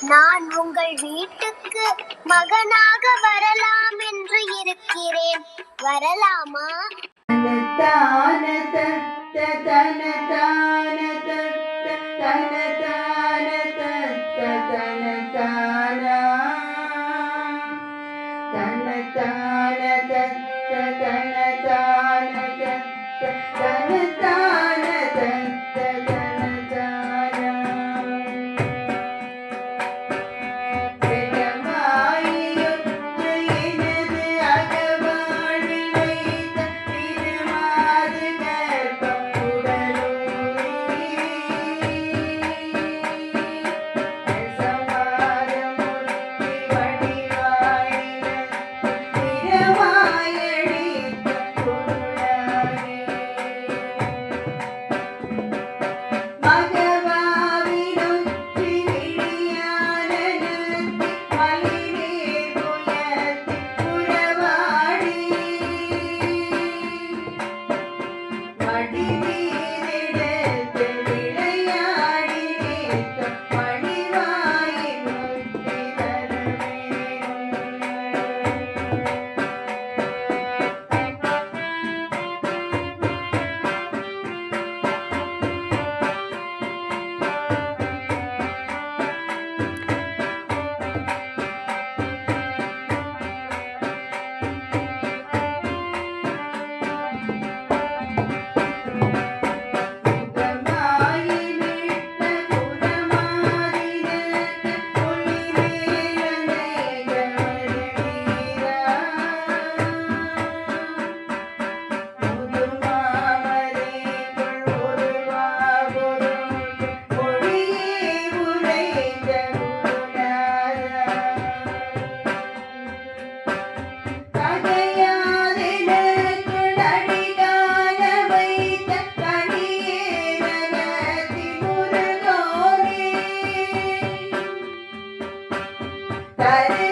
நான் உங்கள் வீட்டுக்கு மகனாக வரலாம் என்று இருக்கிறேன். வரலாமா? தன Daddy.